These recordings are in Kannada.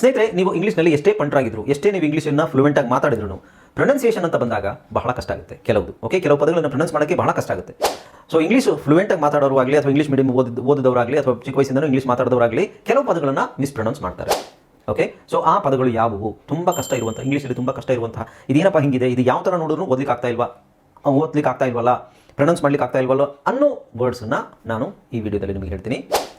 ಸ್ನೇಹಿತರೆ, ನೀವು ಇಂಗ್ಲೀಷ್ನಲ್ಲಿ ಎಷ್ಟೇ ಪಂಟ್ರಾಗಿದ್ರು ಎಷ್ಟೇ ನೀವು ಇಂಗ್ಲೀಷನ್ನು ಫ್ಲೂಯೆಂಟಾಗಿ ಮಾತಾಡಿದ್ರು ಪ್ರೊನೌನ್ಸಿಯೇಷನ್ ಅಂತ ಬಂದಾಗ ಬಹಳ ಕಷ್ಟ ಆಗುತ್ತೆ. ಕೆಲವು ಓಕೆ ಕೆಲವು ಪದಗಳನ್ನು ಪ್ರೊನೌನ್ಸ್ ಮಾಡೋಕ್ಕೆ ಬಹಳ ಕಷ್ಟ ಆಗುತ್ತೆ. ಸೊ ಇಂಗ್ಲೀಷ್ ಫ್ಲೂಯೆಂಟಾಗಿ ಮಾತಾಡೋರು ಆಗಲಿ, ಅಥವಾ ಇಂಗ್ಲೀಷ್ ಮೀಡಿಯಂ ಓದಿ ಓದಿದವರಾಗಲಿ, ಅಥವಾ ಚಿಕ್ಕ ವಯಸ್ಸಿಂದ ಇಂಗ್ಲೀಷ್ ಮಾತಾಡೋರಾಗಲಿ, ಕೆಲವು ಪದಗಳನ್ನು ಮಿಸ್ಪ್ರೊನೌನ್ಸ್ ಮಾಡ್ತಾರೆ. ಓಕೆ ಸೊ ಆ ಪದಗಳು ಯಾವುವು? ತುಂಬ ಕಷ್ಟ ಇರುವಂಥ ಇಂಗ್ಲೀಷಲ್ಲಿ ತುಂಬ ಕಷ್ಟ ಇರುವಂತಹ, ಇದೇನಪ್ಪ ಹಿಂಗಿದೆ? ಇದು ಯಾವ ಥರ ನೋಡಿದ್ರು ಓದ್ಲಿಕ್ಕೆ ಆಗ್ತಾ ಇಲ್ವಾ? ಓದ್ಲಿಕ್ಕೆ ಆಗ್ತಾ ಇಲ್ವಲ್ಲ? ಪ್ರೊನೌನ್ಸ್ ಮಾಡ್ಲಿಕ್ಕೆ ಆಗ್ತಾ ಇಲ್ವಲ್ಲ? ಅನ್ನೋ ವರ್ಡ್ಸನ್ನು ನಾನು ಈ ವಿಡಿಯೋದಲ್ಲಿ ನಿಮಗೆ ಹೇಳ್ತೀನಿ.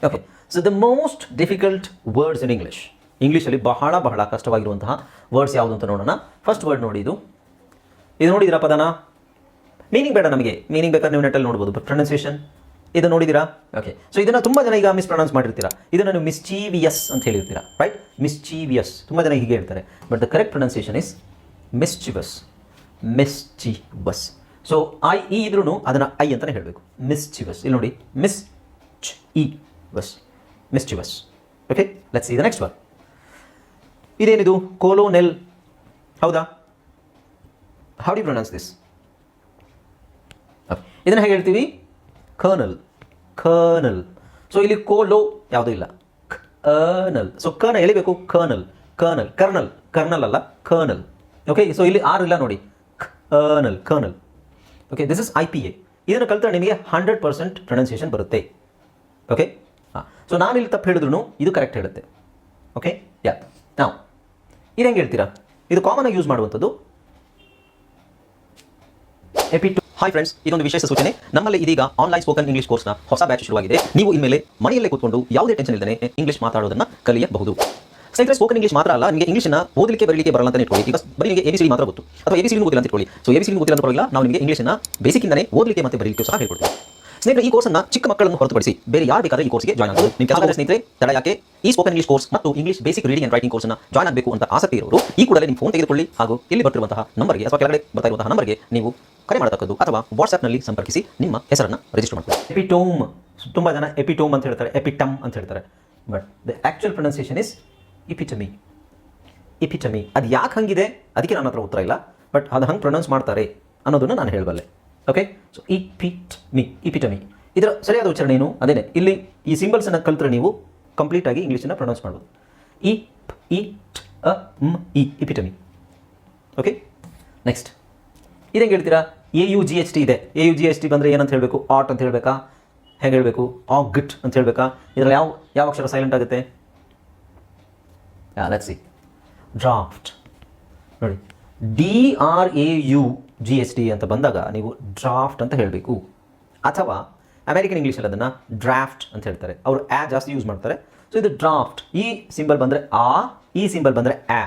Okay so the most difficult words in English ಇಂಗ್ಲೀಷಲ್ಲಿ ಬಹಳ ಬಹಳ ಕಷ್ಟವಾಗಿರುವಂತಹ ವರ್ಡ್ಸ್ ಯಾವುದು ಅಂತ ನೋಡೋಣ. ಫಸ್ಟ್ ವರ್ಡ್ ನೋಡಿ ಇದು. ಇದು ನೋಡಿದಿರಾ ಪದನ? ಮೀನಿಂಗ್ ಬೇಡ ನಮಗೆ. ಮೀನಿಂಗ್ ಬೇಕಾದ್ರೆ ನೀವು ನೆಟ್ಟಲ್ಲಿ ನೋಡ್ಬೋದು. ಪ್ರೊನೌನ್ಸಿಯೇಷನ್ ಇದು ನೋಡಿದಿರಾ ಓಕೆ ಸೊ ಇದನ್ನು ತುಂಬ ಜನ ಈಗ ಮಿಸ್ಪ್ರೊನೌನ್ಸ್ ಮಾಡಿರ್ತೀರಾ. ಇದನ್ನು ನೀವು ಮಿಸ್ಚೀವಿಯಸ್ ಅಂತ ಹೇಳಿರ್ತೀರಾ. ರೈಟ್ ಮಿಸ್ಚೀವಿಯಸ್ ತುಂಬ ಜನ ಹೀಗೆ ಹೇಳ್ತಾರೆ. But the correct pronunciation is mischievous mischievous so I E ಇದ್ರೂ ಅದನ್ನು ಐ ಅಂತಲೇ ಹೇಳಬೇಕು. ಮಿಸ್ಚಿವಸ್ ಇಲ್ಲಿ ನೋಡಿ. Mischievous mischievous okay let's see the next one ಇದೇನಿದು? ಕೋಲೋನೆಲ್. ಹೌದಾ? ಹೌ ಡಿ ಪ್ರೊನೌನ್ಸ್ ದಿಸ್ ಇದನ್ನು ಹೇಗೆ ಹೇಳ್ತೀವಿ? ಕರ್ನಲ್ ಕರ್ನಲ್ ಸೊ ಇಲ್ಲಿ ಕೋಲೋ ಯಾವುದೂ ಇಲ್ಲ. ಕರ್ನಲ್ ಸೊ ಕರ್ನ ಎಳಿಬೇಕು? ಕರ್ನಲ್ ಕರ್ನಲ್ ಕರ್ನಲ್ ಕರ್ನಲ್ ಅಲ್ಲ. ಕರ್ನಲ್ ಓಕೆ ಸೊ ಇಲ್ಲಿ ಆರ್ ಇಲ್ಲ ನೋಡಿ. Colonel colonel okay this is I P A ಇದನ್ನು ಕಲಿತರೆ ನಿಮಗೆ ಹಂಡ್ರೆಡ್ ಪರ್ಸೆಂಟ್ ಪ್ರೊನೌನ್ಸಿಯೇಷನ್ ಬರುತ್ತೆ. ಓಕೆ ಹಾಂ. ಸೊ ನಾನು ಇಲ್ಲಿ ತಪ್ಪು ಹೇಳಿದ್ರು ಇದು ಕರೆಕ್ಟ್ ಹೇಳುತ್ತೆ. ಓಕೆ ಯಾ ನಾವು ಇದು ಹೆಂಗೆ ಹೇಳ್ತೀರಾ? ಇದು ಕಾಮನ್ ಆಗಿ ಯೂಸ್ ಮಾಡುವಂಥದ್ದು. ಎಪಿ ಟು ಹಾಯ್ ಫ್ರೆಂಡ್ಸ್ ಇದೊಂದು ವಿಶೇಷ ಸೂಚನೆ. ನಮ್ಮಲ್ಲಿ ಇದೀಗ ಆನ್ಲೈನ್ ಸ್ಪೋಕನ್ ಇಂಗ್ಲಿಷ್ ಕೋರ್ಸ್ನ ಹೊಸ ಬ್ಯಾಚ್ ಶುರುವಾಗಿದೆ. ನೀವು ಇನ್ಮೇಲೆ ಮನೆಯಲ್ಲೇ ಕೂತ್ಕೊಂಡು ಯಾವುದೇ ಟೆನ್ಷನ್ ಇಲ್ಲದೆ ಇಂಗ್ಲಿಷ್ ಮಾತಾಡೋದನ್ನ ಕಲಿಯಬಹುದು. ಸ್ನೇಹಿತರೆ ಸ್ಪೋಕನ್ ಇಂಗ್ಲಿಷ್ ಮಾತ್ರ ಅಲ್ಲ, ನಿಮಗೆ ಇಂಗ್ಲಿಷ್ನ ಓದಲಿಕ್ಕೆ, ಬರಲಿಕ್ಕೆ ಬರಲ್ಲ ಅಂತ ಇಟ್ಕೊಳ್ಳಿ. ಈಗ ಬರೀ ನಿಮಗೆ ಸಿ ಮಾತ್ರ ಗೊತ್ತು. ಅಥವಾ ಎಬಿಸಿ ಗೊತ್ತಿಲ್ಲ ಅಂತ ಇಟ್ಕೊಳ್ಳಿ. ಸೊ ಎಬಿಸಿ ಗೊತ್ತಿಲ್ಲ ಅಂತ ಪರವಾಗಿಲ್ಲ ನಾವು ನಿಮಗೆ ಇಂಗ್ಲಿಷ್ನ ಬೇಸಿಕ್ಕಿಂದನೇ ಓದಲಿಕ್ಕೆ ಮತ್ತೆ ಬರೀಲಿಕ್ಕೆ ಸಹ ಹೇಳ್ಕೊಡ್ತೀವಿ. ಸ್ನೇಹಿತರೆ, ಈ ಕೋರ್ಸ್ ಅನ್ನ ಚಿಕ್ಕ ಮಕ್ಕಳನ್ನು ಹೊರತುಪಡಿಸಿ ಬೇರೆ ಯಾರು ಬೇಕಾದ್ರೆ ಈ ಕೋರ್ಸ್ಗೆ ಜಾಯ್ನ್ ಆಗಬಹುದು ನಿಮ್ಮ ಕೆಲಸ ಸ್ನೇಹಿತರೆ, ತಡ ಯಾಕೆ? ಈ ಸ್ಪೋಕನ್ ಇಂಗ್ಲಿಷ್ ಕೋರ್ಸ್ ಮತ್ತು English basic reading and writing ಕೋರ್ಸ್ನ ಜಾಯ್ನ್ ಆಗಬೇಕು ಅಂತ ಆಸಕ್ತಿ ಇರೋರು, ಈ ಕೂಡಲೇ ನಿಮ್ಮ ಫೋನ್ ತೆಗೆದುಕೊಳ್ಳಿ ಹಾಗೂ ಇಲ್ಲಿ ಬರ್ತಿರುವಂತಹ ನಂಬರ್ಗೆ ಅಥವಾ ಕೆಳಗಡೆ ಬರ್ತಾ ನಂಬರ್ಗೆ ನೀವು ಕರೆ ಮಾಡತಕ್ಕದ್ದು ಅಥವಾ ವಾಟ್ಸ್ಆ್ಯಪ್ನಲ್ಲಿ ಸಂಪರ್ಕಿಸಿ ನಿಮ್ಮ ಹೆಸರನ್ನು ರಿಜಿಸ್ಟರ್ ಮಾಡ್ಕೊಳ್ಳಿ. ಎಪಿಟೋಮ್ ತುಂಬ ಜನ ಎಪಿಟೋಮ್ ಅಂತ ಹೇಳ್ತಾರೆ ಎಪಿಟಮ್ ಅಂತ ಹೇಳ್ತಾರೆ. But the actual pronunciation is epitome epitome ಅದು ಯಾಕೆ ಹಂಗಿದೆ? ಅದಕ್ಕೆ ನನ್ನ ಹತ್ರ ಉತ್ತರ ಇಲ್ಲ. ಬಟ್ ಅದು ಹಂಗೆ ಪ್ರೊನೌನ್ಸ್ ಮಾಡ್ತಾರೆ ಅನ್ನೋದನ್ನು ನಾನು ಹೇಳಬಲ್ಲೆ. ಓಕೆ ಸೊ ಇಪಿಟ್ ಮಿ ಇಪಿಟಮಿ ಇದರ ಸರಿಯಾದ ಉಚ್ಚಾರಣೆ ಏನು? ಅದೇನೆ, ಇಲ್ಲಿ ಈ ಸಿಂಬಲ್ಸನ್ನು ಕಲ್ತ್ರೆ ನೀವು ಕಂಪ್ಲೀಟ್ ಆಗಿ ಇಂಗ್ಲೀಷನ್ನು ಪ್ರೊನೌನ್ಸ್ ಮಾಡ್ಬೋದು. ಇ ಇ ಅ ಮ್ ಇ ಇಪಿಟಮಿ ಓಕೆ ನೆಕ್ಸ್ಟ್ ಇದಂಗೆ ಹೇಳ್ತೀರಾ? A U G H T ಇದೆ. A U G H T ಬಂದರೆ ಏನಂತ ಹೇಳಬೇಕು? ಆಟ್ ಅಂತ ಹೇಳಬೇಕಾ? ಹೆಂಗೆ ಹೇಳಬೇಕು? ಆ ಗಿಟ್ ಅಂತ ಹೇಳಬೇಕಾ? ಇದರಲ್ಲಿ ಯಾವ ಯಾವ ಅಕ್ಷರ ಸೈಲೆಂಟ್ ಆಗುತ್ತೆ? ಸಿ ಡ್ರಾಫ್ಟ್ ನೋಡಿ. D R A U G S T ಅಂತ ಬಂದಾಗ ನೀವು ಡ್ರಾಫ್ಟ್ ಅಂತ ಹೇಳಬೇಕು. ಅಥವಾ ಅಮೆರಿಕನ್ ಇಂಗ್ಲೀಷಲ್ಲಿ ಅದನ್ನು ಡ್ರಾಫ್ಟ್ ಅಂತ ಹೇಳ್ತಾರೆ. ಅವರು ಆ ಜಾಸ್ತಿ ಯೂಸ್ ಮಾಡ್ತಾರೆ. ಸೊ ಇದು ಡ್ರಾಫ್ಟ್ ಈ ಸಿಂಬಲ್ ಬಂದರೆ ಆ ಈ ಸಿಂಬಲ್ ಬಂದರೆ ಆ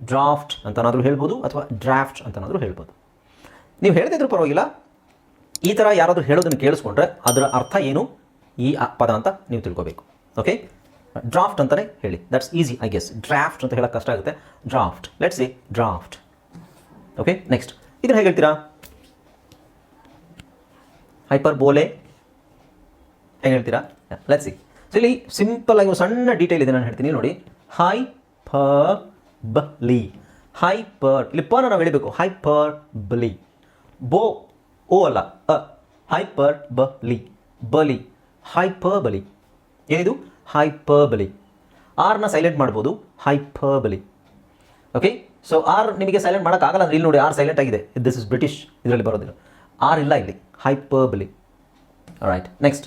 ಡ್ರಾಫ್ಟ್ ಅಂತನಾದರೂ ಹೇಳ್ಬೋದು ಅಥವಾ ಡ್ರಾಫ್ಟ್ ಅಂತನಾದರೂ ಹೇಳ್ಬೋದು. ನೀವು ಹೇಳ್ತಿದ್ರು ಪರವಾಗಿಲ್ಲ. ಈ ಥರ ಯಾರಾದರೂ ಹೇಳೋದನ್ನು ಕೇಳಿಸ್ಕೊಂಡ್ರೆ ಅದರ ಅರ್ಥ ಏನು? ಈ ಪದ ಅಂತ ನೀವು ತಿಳ್ಕೋಬೇಕು. ಓಕೆ ಡ್ರಾಫ್ಟ್ ಅಂತಲೇ ಹೇಳಿ. That's easy I guess draught ಅಂತ ಹೇಳೋಕ್ಕೆ ಕಷ್ಟ ಆಗುತ್ತೆ. Draught let's a draught okay next ಇದನ್ನು ಹೇಗೆ ಹೇಳ್ತೀರಾ? ಹೈಪರ್ ಬೋಲೆ ಹೇಗೆ ಹೇಳ್ತೀರಾ? ಲೆಟ್ಸ್ ಸಿ ಸೊ ಇಲ್ಲಿ ಸಿಂಪಲ್ ಆಗಿ ಸಣ್ಣ ಡೀಟೇಲ್ ಇದೆ ನಾನು ಹೇಳ್ತೀನಿ. ನೋಡಿ. ಹೈ ಪ ಬಲಿ ಹೈಪರ್, ಇಲ್ಲಿ ಪರ್ ನಾವು ಹೇಳಬೇಕು ಹೈಪರ್ ಬಲಿ ಬೋ, ಓ ಅಲ್ಲ, ಅ. ಹೈಪರ್ ಬಲಿ. ಬಲಿ ಹೈಪರ್ ಬಲಿ ಏನಿದು? ಹೈಪರ್ ಬಲಿ ಆರ್ನ ಸೈಲೆಂಟ್ ಮಾಡ್ಬೋದು. Hyperbole okay so R ನಿಮಗೆ ಸೈಲೆಂಟ್ ಮಾಡೋಕ್ಕಾಗಲ್ಲ ಅಂದ್ರೆ ಇಲ್ಲಿ ನೋಡಿ ಆರ್ ಸೈಲೆಂಟ್ ಆಗಿದೆ. ದಿಸ್ ಇಸ್ ಬ್ರಿಟಿಷ್ ಇದರಲ್ಲಿ ಬರೋದಿಲ್ಲ. ಆರ್ ಇಲ್ಲ ಇಲ್ಲಿ. ಹೈಪರ್ಬಲಿ ರೈಟ್ ನೆಕ್ಸ್ಟ್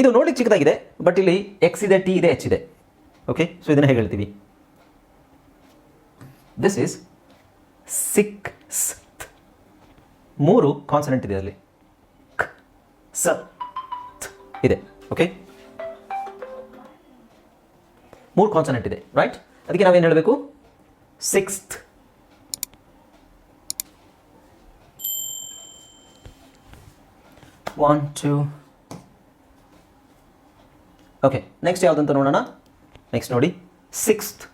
ಇದು ನೋಡ್ಲಿಕ್ಕೆ ಚಿಕ್ಕದಾಗಿದೆ ಬಟ್ ಇಲ್ಲಿ ಎಕ್ಸ್ ಇದೆ ಟಿ ಇದೆ ಎಚ್ ಇದೆ. ಓಕೆ ಸೊ ಇದನ್ನು ಹೇಗೆ ಹೇಳ್ತೀವಿ. ದಿಸ್ ಈಸ್ ಸಿಕ್ ಮೂರು ಕಾನ್ಸನೆಂಟ್ ಇದೆ ಅಲ್ಲಿ. ಕ್, ಸ ಇದೆ. ಓಕೆ ಮೂರು ಕಾನ್ಸನೆಂಟ್ ಇದೆ ರೈಟ್ ಅದಕ್ಕೆ ನಾವೇನು ಹೇಳಬೇಕು? Sixth one two okay next ಯಾವುದಂತ ನೋಡೋಣ. ನೆಕ್ಸ್ಟ್ ನೋಡಿ. ಸಿಕ್ಸ್ತ್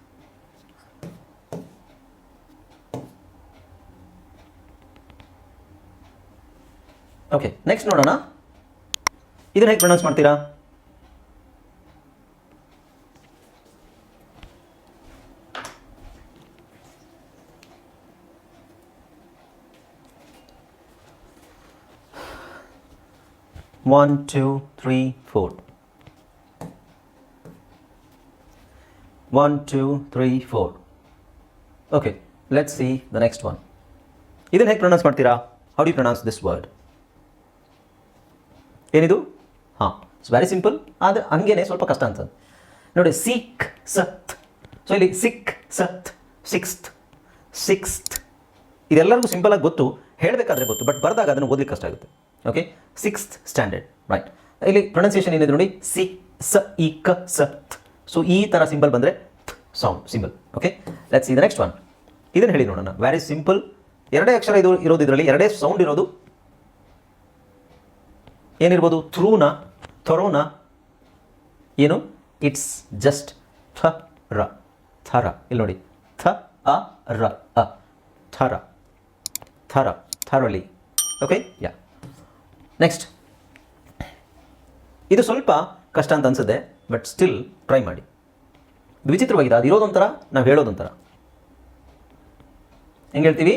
ಓಕೆ ನೆಕ್ಸ್ಟ್ ನೋಡೋಣ. ಇದನ್ನ ಹೇಗೆ ಪ್ರೊನೌನ್ಸ್ ಮಾಡ್ತೀರಾ? One two three four one two three four okay let see the next one. ಇದನ್ನ ಹೇಗೆ ಪ್ರೊನೌನ್ಸ್ ಮಾಡ್ತೀರಾ? How do pronounce this word ಏನಿದು? ಹಾಂ ಇಟ್ಸ್ ವೆರಿ ಸಿಂಪಲ್ ಆದರೆ ಹಂಗೇನೆ ಸ್ವಲ್ಪ ಕಷ್ಟ ಅಂತ ನೋಡಿ ಸಿಕ್ ಸತ್ ಸೊ ಇಲ್ಲಿ ಸಿಕ್ ಸತ್ ಸಿಕ್ಸ್ತ್ ಸಿಕ್ಸ್ತ್ ಇದೆಲ್ಲರಿಗೂ ಸಿಂಪಲ್ ಆಗಿ ಗೊತ್ತು, ಹೇಳಬೇಕಾದ್ರೆ ಗೊತ್ತು ಬಟ್ ಬರೆದಾಗ ಅದನ್ನು ಓದಲಿಕ್ಕೆ ಕಷ್ಟ ಆಗುತ್ತೆ. ಓಕೆ ಸಿಕ್ಸ್ತ್ ಸ್ಟ್ಯಾಂಡರ್ಡ್ ರೈಟ್ ಇಲ್ಲಿ ಪ್ರೊನೌನ್ಸಿಯೇಷನ್ ಏನಿದೆ ನೋಡಿ? ಸಿ, ಸ, ಇ, ಕ, ಸ ಸೊ ಈ ಥರ ಸಿಂಬಲ್ ಬಂದರೆ sound symbol okay let's see the next one ಇದನ್ನು ಹೇಳಿ ನೋಡೋಣ. ವೆರಿ ಸಿಂಪಲ್ ಎರಡೇ ಅಕ್ಷರ ಇದು ಇರೋದು ಇದರಲ್ಲಿ ಎರಡೇ ಸೌಂಡ್ ಇರೋದು ಏನಿರ್ಬೋದು? ಥ್ರೂನ, ಥೊರೋನ, ಏನು? ಇಟ್ಸ್ ಜಸ್ಟ್ ಥ, ರ. ಥರ. ಇಲ್ಲಿ ನೋಡಿ. ಥ, ಅ, ರ, ಅ. ಥರ. ಥರ. ಥರಲಿ ಓಕೆ ಯಾ ನೆಕ್ಸ್ಟ್ ಇದು ಸ್ವಲ್ಪ ಕಷ್ಟ ಅಂತ ಅನ್ಸುತ್ತೆ ಬಟ್ ಸ್ಟಿಲ್ ಟ್ರೈ ಮಾಡಿ. ವಿಚಿತ್ರವಾಗಿದೆ, ಅದು ಇರೋದೊಂಥರ, ನಾವು ಹೇಳೋದೊಂಥರ. ಹೆಂಗೆ ಹೇಳ್ತೀವಿ?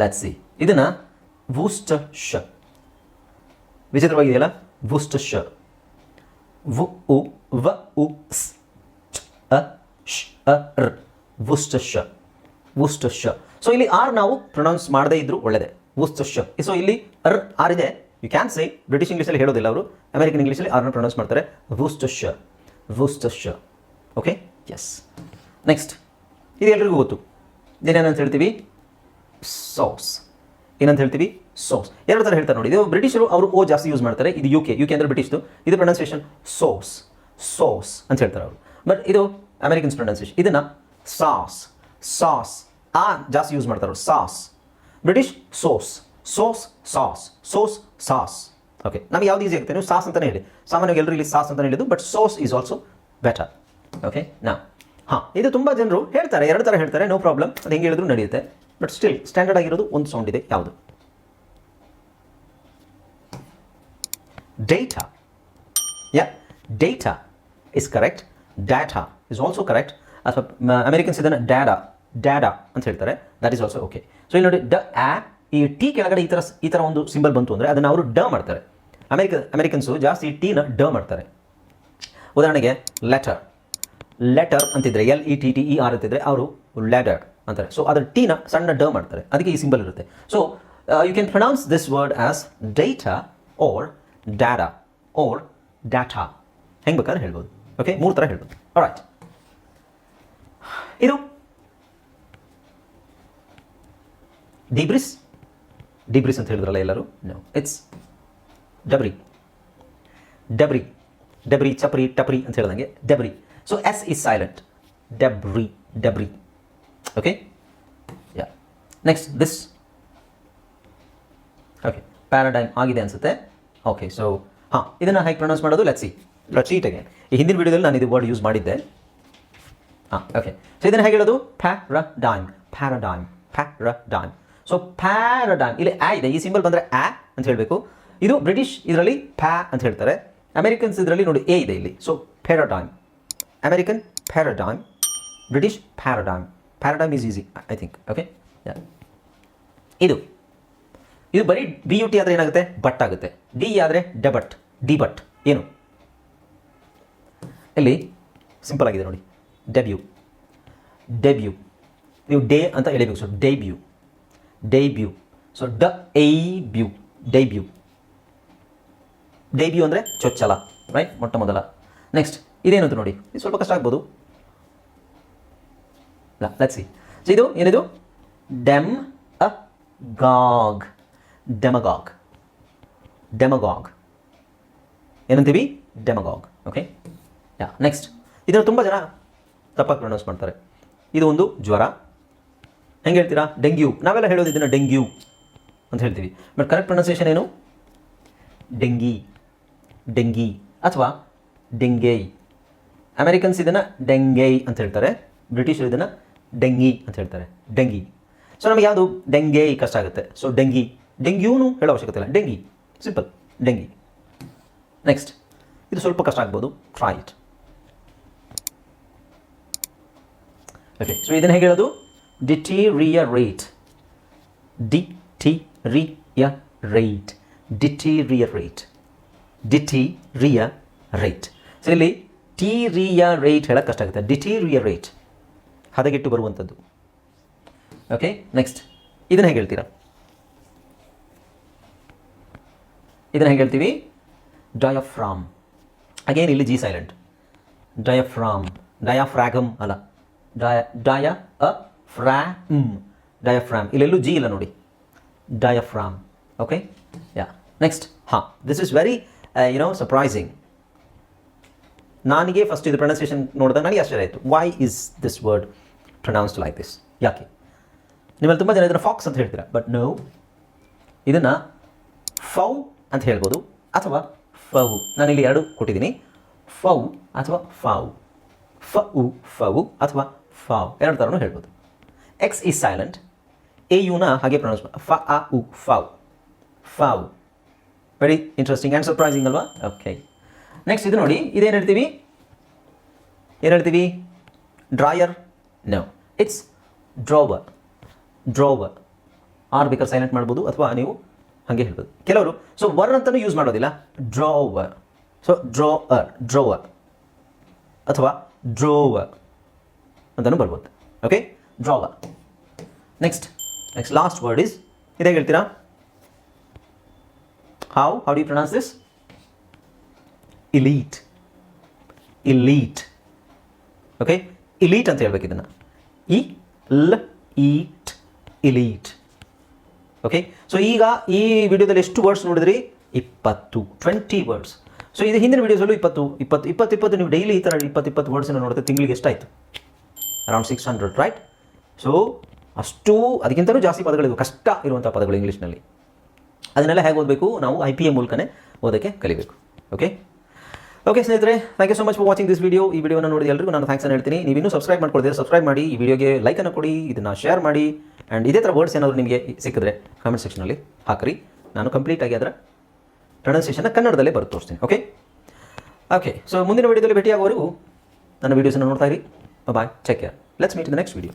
ಲೆಟ್ಸ್ ಸಿ ಇದನ್ನು ವೂಸ್ಟ್ ಶ ವಿಚಿತ್ರವಾಗಿದೆಯಲ್ಲ? ವೂಸ್ಟ್ ಶ ವು ಉ ವ ಉ ಸ್ ಅ ಶ್ ಅ ರ್ ವೂಸ್ಟ್ ಶ ವೂಸ್ಟ್ ಶ ಸೊ ಇಲ್ಲಿ ಆರ್ ನಾವು ಪ್ರೊನೌನ್ಸ್ ಮಾಡದೇ ಇದ್ರೂ ಒಳ್ಳೆಯದೇ ವೂಸ್ಟ್ ಶ ಸೊ ಇಲ್ಲಿ ಅರ್ ಆರ್ ಇದೆ. ಯು ಕ್ಯಾನ್ ಸೇ ಬ್ರಿಟಿಷ್ ಇಂಗ್ಲೀಷಲ್ಲಿ ಹೇಳೋದಿಲ್ಲ ಅವರು. ಅಮೆರಿಕನ್ ಇಂಗ್ಲೀಷಲ್ಲಿ ಆರ್ನ ಪ್ರೊನೌನ್ಸ್ ಮಾಡ್ತಾರೆ. ವೂಸ್ಟ್ ಶ ವೂಸ್ಟ್ ಶ ಓಕೆ ಎಸ್ ನೆಕ್ಸ್ಟ್ ಇದು ಎಲ್ರಿಗೂ ಗೊತ್ತು. ಏನೇನಂತ ಹೇಳ್ತೀವಿ? ಸಾಸ್ ಏನಂತ ಹೇಳ್ತೀವಿ? ಸೋಸ್ ಎರಡು ಥರ ಹೇಳ್ತಾರೆ ನೋಡಿ. ಇದು ಬ್ರಿಟಿಷರು ಅವರು ಓ ಜಾಸ್ತಿ ಯೂಸ್ ಮಾಡ್ತಾರೆ. ಇದು ಯು ಕೆ ಯು ಕೆ ಅಂದರೆ ಬ್ರಿಟಿಷ್ದು. ಇದು ಪ್ರೊನೌನ್ಸಿಯೇಷನ್ ಸೋಸ್ ಸೋಸ್ ಅಂತ ಹೇಳ್ತಾರೆ ಅವರು. ಬಟ್ ಇದು ಅಮೆರಿಕನ್ಸ್ ಪ್ರೊನೌನ್ಸಿಯೇಷನ್ ಇದನ್ನು ಸಾಸ್ ಸಾಸ್ ಆ ಜಾಸ್ತಿ ಯೂಸ್ ಮಾಡ್ತಾರೆ sauce British sauce sauce sauce sauce sauce okay ನಮಗೆ ಯಾವ್ದು ಈಸಿ ಆಗುತ್ತೆ? ನೀವು ಸಾಸ್ ಅಂತಲೇ ಹೇಳಿ. ಸಾಮಾನ್ಯವಾಗಿ ಎಲ್ಲರೂ ಇಲ್ಲಿ ಸಾಸ್ ಅಂತಲೇ ಹೇಳಿದ್ದು but sauce is also better okay ನಾ ಹಾಂ, ಇದು ತುಂಬ ಜನರು ಹೇಳ್ತಾರೆ, ಎರಡು ಥರ ಹೇಳ್ತಾರೆ ನೋ ಪ್ರಾಬ್ಲಮ್ ಅದು ಹೆಂಗೆ ಹೇಳಿದ್ರು ನಡೆಯುತ್ತೆ. ಬಟ್ ಸ್ಟಿಲ್ ಸ್ಟ್ಯಾಂಡರ್ಡ್ ಆಗಿರೋದು ಒಂದು ಸೌಂಡ್ ಇದೆ, ಯಾವುದು? Data yeah data is correct data is also correct ಅಥವಾ ಅಮೆರಿಕನ್ಸ್ ಇದನ್ನು ಡ್ಯಾಡಾ ಡ್ಯಾಡಾ ಅಂತ ಹೇಳ್ತಾರೆ. That is also okay so ಇಲ್ಲಿ ನೋಡಿ ದ ಆ ಈ ಟಿ ಕೆಳಗಡೆ ಈ ಥರ ಈ ಥರ ಒಂದು ಸಿಂಬಲ್ ಬಂತು ಅಂದರೆ ಅದನ್ನು ಅವರು ಡ ಮಾಡ್ತಾರೆ. ಅಮೆರಿಕ, ಅಮೆರಿಕನ್ಸು ಜಾಸ್ತಿ ಟೀನ ಡ ಮಾಡ್ತಾರೆ. ಉದಾಹರಣೆಗೆ ಲೆಟರ್ ಲೆಟರ್ ಅಂತಿದ್ರೆ L E T T E R ಅಂತಿದ್ರೆ ಅವರು ಲೆಟರ್ ಅಂತಾರೆ. ಸೊ ಅದರ ಟೀನ ಸಣ್ಣ ಡ ಮಾಡ್ತಾರೆ. ಅದಕ್ಕೆ ಈ ಸಿಂಬಲ್ ಇರುತ್ತೆ. So you can pronounce this word as data or data or data ಹೆಂಗೆ ಬೇಕಾದ್ರೆ ಹೇಳ್ಬೋದು. ಓಕೆ ಮೂರು ಥರ ಹೇಳ್ಬೋದು. ರೈಟ್ ಇದು ಡಿಬ್ರಿಸ್ ಡಿಬ್ರಿಸ್ ಅಂತ ಹೇಳಿದ್ರಲ್ಲ ಎಲ್ಲರೂ? ಇಟ್ಸ್ ಡಬ್ರಿ ಡಬ್ರಿ ಡಬ್ರಿ ಚಪ್ರಿ ಟಪ್ರಿ ಅಂತ ಹೇಳಿದಂಗೆ debris so S is silent debris debris okay yeah next this okay paradigm ಆಗಿದೆ ಅನಿಸುತ್ತೆ. ಓಕೆ ಸೊ ಹಾಂ, ಇದನ್ನು ಹೇಗೆ ಪ್ರೊನೌನ್ಸ್ ಮಾಡೋದು let's see see let see again ಈ ಹಿಂದಿನ ವಿಡಿಯೋದಲ್ಲಿ ನಾನು ಇದು ವರ್ಡ್ ಯೂಸ್ ಮಾಡಿದ್ದೆ. ಹಾಂ ಓಕೆ ಸೊ ಇದನ್ನು ಹೇಗೆ ಹೇಳೋದು? Paradigm paradigm paradigm so paradigm ಇಲ್ಲಿ ಆ ಇದೆ. ಈ ಸಿಂಬಲ್ ಬಂದರೆ ಆ ಅಂತ ಹೇಳಬೇಕು. ಇದು ಬ್ರಿಟಿಷ್ ಇದರಲ್ಲಿ ಪ್ಯಾ ಅಂತ ಹೇಳ್ತಾರೆ. ಅಮೆರಿಕನ್ಸ್ ಇದರಲ್ಲಿ ನೋಡಿ ಎ ಇದೆ ಇಲ್ಲಿ. So paradigm American paradigm British paradigm paradigm is easy I think okay ಇದು. ಇದು ಬರೀ ಬಿ ಯು ಟಿ ಆದರೆ ಏನಾಗುತ್ತೆ? ಬಟ್ ಆಗುತ್ತೆ. ಡಿ ಆದರೆ ಡೆಬಟ್ ಡಿ ಬಟ್ ಏನು? ಇಲ್ಲಿ ಸಿಂಪಲ್ ಆಗಿದೆ ನೋಡಿ. ಡೆಬ್ಯೂ ಡೆಬ್ಯೂ ನೀವು ಡೇ ಅಂತ ಹೇಳಬೇಕು ಸೊ ಡೆಬ್ಯೂ ಡೆಬ್ಯೂ ಸೊ ಡ ಬ್ಯೂ ಡೆಬ್ಯೂ ಡೆಬ್ಯೂ ಅಂದರೆ ಚೊಚ್ಚಲ ರೈಟ್ ಮೊಟ್ಟ ಮೊದಲ. ನೆಕ್ಸ್ಟ್ ಇದೇನು ಅಂತ ನೋಡಿ. ಇದು ಸ್ವಲ್ಪ ಕಷ್ಟ ಆಗ್ಬೋದು. ಸೊ ಇದು ಏನಿದು? ಡೆಮ್ ಅ, ಗಾಗ್. ಡೆಮಗಾಗ್ ಡೆಮಗಾಗ್ ಏನಂತೀವಿ? ಡೆಮಗಾಗ್ ಓಕೆ ಯಾ ನೆಕ್ಸ್ಟ್ ಇದನ್ನು ತುಂಬ ಜನ ತಪ್ಪಾಗಿ ಪ್ರೊನೌನ್ಸ್ ಮಾಡ್ತಾರೆ. ಇದು ಒಂದು ಜ್ವರ ಹೆಂಗೆ ಹೇಳ್ತೀರಾ? ಡೆಂಗ್ಯೂ. ನಾವೆಲ್ಲ ಹೇಳೋದು ಇದನ್ನು ಡೆಂಗ್ಯೂ ಅಂತ ಹೇಳ್ತೀವಿ. ಬಟ್ ಕರೆಕ್ಟ್ ಪ್ರೊನೌನ್ಸಿಯೇಷನ್ ಏನು? ಡೆಂಗಿ. ಡೆಂಗಿ ಅಥವಾ ಡೆಂಗೈ. ಅಮೆರಿಕನ್ಸ್ ಇದನ್ನು ಡೆಂಗೈ ಅಂತ ಹೇಳ್ತಾರೆ. ಬ್ರಿಟಿಷರು ಇದನ್ನು ಡೆಂಗಿ ಅಂತ ಹೇಳ್ತಾರೆ. ಡೆಂಗಿ. ಸೊ ನಮಗೆ ಯಾವುದು? ಡೆಂಗೈ ಕಷ್ಟ ಆಗುತ್ತೆ. So dengue. ಡೆಂಗ್ಯೂನು ಹೇಳೋ ಅವಶ್ಯಕತೆ ಇಲ್ಲ. ಡೆಂಗಿ. Simple dengue. ನೆಕ್ಸ್ಟ್ ಇದು ಸ್ವಲ್ಪ ಕಷ್ಟ ಆಗ್ಬೋದು. ಟ್ರೈ ಇಟ್ ಓಕೆ ಸೊ ಇದನ್ನು ಹೇಗೆ ಹೇಳೋದು? Deteriorate deteriorate deteriorate deteriorate so ಇಲ್ಲಿ ಡಿಟೀರಿಯರೇಟ್ ಹೇಳಕ್ಕೆ ಕಷ್ಟ ಆಗುತ್ತೆ. ಡಿಟೀರಿಯರೇಟ್ ಹದಗೆಟ್ಟು ಬರುವಂಥದ್ದು. ಓಕೆ ನೆಕ್ಸ್ಟ್ ಇದನ್ನ ಹೇಗೆ ಹೇಳ್ತೀರಾ? ಇದನ್ನ ಹೇಗೆ ಹೇಳ್ತೀವಿ? ಡಯಫ್ರಾಮ್ ಅಗೇನ್ ಇಲ್ಲಿ ಜಿ ಸೈಲೆಂಟ್ ಡಯಫ್ರಾಮ್ ಡಯಾಫ್ರಾಗಮ್ ಅಲ್ಲ. ಡಯ ಡಯ ಅ ಫ್ರಾಮ್ ಡಯಫ್ರಾಮ್ ಇಲ್ಲೆಲ್ಲೂ ಜಿ ಇಲ್ಲ ನೋಡಿ. ಡಯಫ್ರಾಮ್ ಓಕೆ ಯಾ ನೆಕ್ಸ್ಟ್ ಹಾಂ. This is very you know surprising ನನಗೆ ಫಸ್ಟ್ ಇದು ಪ್ರೊನೌನ್ಸಿಯೇಷನ್ ನೋಡಿದಾಗ ನನಗೆ ಆಶ್ಚರ್ಯ ಆಯಿತು. Why is this word pronounced like this ಯಾಕೆ? ನಿಮ್ಮಲ್ಲಿ ತುಂಬ ಜನ ಇದನ್ನು ಫಾಕ್ಸ್ ಅಂತ ಹೇಳ್ತೀರಾ? ಬಟ್ ನೋ ಇದನ್ನು ಫೌ ಅಂತ ಹೇಳ್ಬೋದು. ಅಥವಾ ಫೌ. ನಾನಿಲ್ಲಿ ಎರಡು ಕೊಟ್ಟಿದ್ದೀನಿ. ಫೌ ಅಥವಾ ಫೌ ಫ ಉ ಫೌ ಅಥವಾ ಫಾವ್. ಎರಡು ಥರನೂ ಹೇಳ್ಬೋದು. ಎಕ್ಸ್ ಈಸ್ ಸೈಲೆಂಟ್ ಎ ಯುನ ಹಾಗೆ ಪ್ರೊನೌನ್ಸ್ ಫ ಆ ಉ ಫಾವ್ ಫಾವ್ ವೆರಿ ಇಂಟ್ರೆಸ್ಟಿಂಗ್ ಆ್ಯಂಡ್ ಸರ್ಪ್ರೈಸಿಂಗ್ ಅಲ್ವಾ? ಓಕೆ ನೆಕ್ಸ್ಟ್ ಇದು ನೋಡಿ, ಇದೇನು ಹೇಳ್ತೀವಿ? ಏನು ಹೇಳ್ತೀವಿ? Drawer no it's drawer drawer R ಬೇಕಾದ್ರೆ ಸೈಲೆಂಟ್ ಮಾಡ್ಬೋದು ಅಥವಾ ನೀವು ಹಾಗೆ ಹೇಳ್ಬೋದು. ಕೆಲವರು ಸೊ ವರ್ ಅಂತಲೂ ಯೂಸ್ ಮಾಡೋದಿಲ್ಲ. ಡ್ರೋವರ್ ಸೊ ಡ್ರೋವರ್ ಡ್ರೋವರ್ ಅಥವಾ ಡ್ರೋವರ್ ಅಂತಲೂ ಬರ್ಬೋದು. Okay drawer next next last word is ಇದೇ ಹೇಳ್ತೀರಾ? How how do pronounce this elite elite okay elite ಅಂತ ಹೇಳ್ಬೇಕು ಇದನ್ನು ಇ ಲ್ ಈಟ್ ಇಲೀಟ್ ಓಕೆ ಸೊ ಈಗ ಈ ವಿಡಿಯೋದಲ್ಲಿ ಎಷ್ಟು ವರ್ಡ್ಸ್ ನೋಡಿದ್ರಿ? ಇಪ್ಪತ್ತು. ಟ್ವೆಂಟಿ ವರ್ಡ್ಸ್ ಸೊ ಇದು ಹಿಂದಿನ ವಿಡಿಯೋಸಲ್ಲೂ ಇಪ್ಪತ್ತು. ಇಪ್ಪತ್ತು ಇಪ್ಪತ್ತು ಇಪ್ಪತ್ತು. ನೀವು ಡೈಲಿ ಈ ಥರ ಇಪ್ಪತ್ತು ಇಪ್ಪತ್ತು ವರ್ಡ್ಸನ್ನು ನೋಡಿದ್ರೆ ತಿಂಗಳಿಗೆ ಎಷ್ಟಾಯಿತು? Around six hundred right so ಅಷ್ಟು, ಅದಕ್ಕಿಂತಲೂ ಜಾಸ್ತಿ ಪದಗಳಿವೆ. ಕಷ್ಟ ಇರುವಂಥ ಪದಗಳು ಇಂಗ್ಲೀಷ್ನಲ್ಲಿ. ಅದನ್ನೆಲ್ಲ ಹೇಗೆ ಓದಬೇಕು? ನಾವು ಐ ಪಿ ಎ ಮೂಲಕನೇ ಓದೋಕ್ಕೆ ಕಲಿಬೇಕು. ಓಕೆ ಓಕೆ ಸ್ನೇಹಿತರೆ thank you so much for watching this video ಈ ವಿಡಿಯೋನ ನೋಡಿದ ಎಲ್ಲರಿಗೂ ನಾನು ಥ್ಯಾಂಕ್ಸ್ ಹೇಳ್ತೀನಿ. ನೀವು ಇನ್ನೂ ಸಬ್ಸ್ಕ್ರೈಬ್ ಮಾಡ್ಕೊಳ್ತೀರಿ? ಸಬ್ಸ್ಕ್ರೈಬ್ ಮಾಡಿ, ಈ ವಿಡಿಯೋಗೆ ಲೈಕನ್ನು ಕೊಡಿ, ಇದನ್ನು ಶೇರ್ ಮಾಡಿ ಆ್ಯಂಡ್ ಇದೇ ಥರ ವರ್ಡ್ಸ್ ಏನಾದರೂ ನಿಮಗೆ ಸಿಕ್ಕಿದ್ರೆ ಕಾಮೆಂಟ್ ಸೆಕ್ಷನಲ್ಲಿ ಹಾಕ್ರಿ. ನಾನು ಕಂಪ್ಲೀಟಾಗಿ ಅದರ ಪ್ರೊನೌನ್ಸಿಯೇಷನ್ನ ಕನ್ನಡದಲ್ಲೇ ಬರ್ತು ತೋರಿಸ್ತೀನಿ. ಓಕೆ ಓಕೆ ಸೊ ಮುಂದಿನ ವಿಡಿಯೋದಲ್ಲಿ ಭೇಟಿಯಾಗುವವರೆಗೂ ನನ್ನ ವೀಡಿಯೋಸನ್ನು ನೋಡ್ತಾ ಇರಿ. Bye take care let's meet the next video